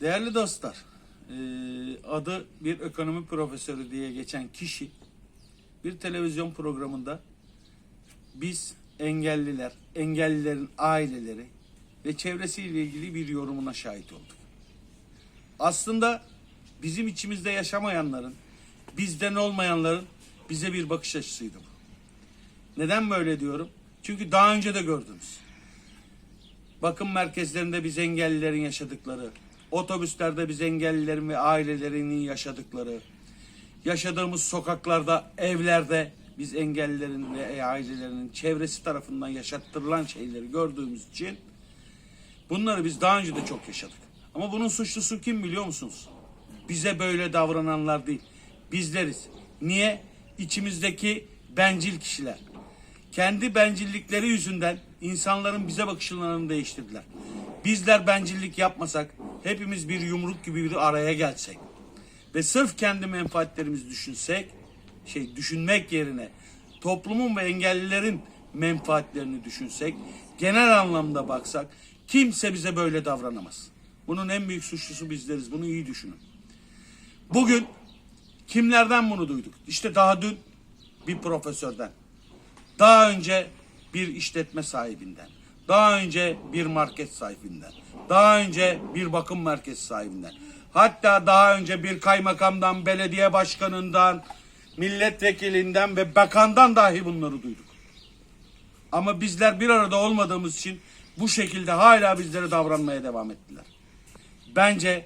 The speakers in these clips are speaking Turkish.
Değerli dostlar, eee, adı bir ekonomi profesörü diye geçen kişi bir televizyon programında biz engelliler, engellilerin aileleri ve çevresiyle ilgili bir yorumuna şahit olduk. Aslında bizim içimizde yaşamayanların, bizden olmayanların bize bir bakış açısıydı bu. Neden böyle diyorum? Çünkü daha önce de gördünüz. Bakım merkezlerinde biz engellilerin yaşadıkları, otobüslerde biz engellilerin ve ailelerinin yaşadıkları, yaşadığımız sokaklarda, evlerde biz engellilerin ve ailelerinin çevresi tarafından yaşattırılan şeyleri gördüğümüz için bunları biz daha önce de çok yaşadık. Ama bunun suçlusu kim biliyor musunuz? Bize böyle davrananlar değil. Bizleriz. Niye? İçimizdeki bencil kişiler. Kendi bencillikleri yüzünden insanların bize bakışlarını değiştirdiler. Bizler bencillik yapmasak, hepimiz bir yumruk gibi bir araya gelsek ve sırf kendi menfaatlerimizi düşünsek, şey düşünmek yerine toplumun ve engellilerin menfaatlerini düşünsek, genel anlamda baksak kimse bize böyle davranamaz. Bunun en büyük suçlusu bizleriz. Bunu iyi düşünün. Bugün kimlerden bunu duyduk? İşte daha dün bir profesörden. Daha önce bir işletme sahibinden. Daha önce bir market sahibinden. Daha önce bir bakım merkezi sahibinden. Hatta daha önce bir kaymakamdan, belediye başkanından, milletvekilinden ve bakandan dahi bunları duyduk. Ama bizler bir arada olmadığımız için bu şekilde hala bizlere davranmaya devam ettiler. Bence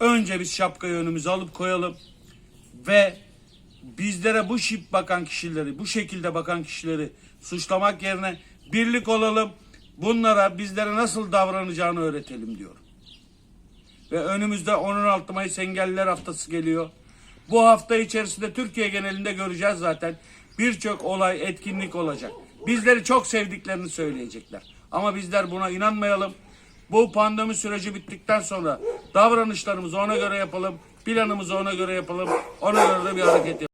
önce biz şapkayı önümüze alıp koyalım ve bizlere bu şip bakan kişileri, bu şekilde bakan kişileri suçlamak yerine birlik olalım. Bunlara bizlere nasıl davranacağını öğretelim diyorum. Ve önümüzde 16 Mayıs Engelliler Haftası geliyor. Bu hafta içerisinde Türkiye genelinde göreceğiz zaten. Birçok olay, etkinlik olacak. Bizleri çok sevdiklerini söyleyecekler. Ama bizler buna inanmayalım. Bu pandemi süreci bittikten sonra davranışlarımızı ona göre yapalım. Planımızı ona göre yapalım. Ona göre de bir hareket yapalım.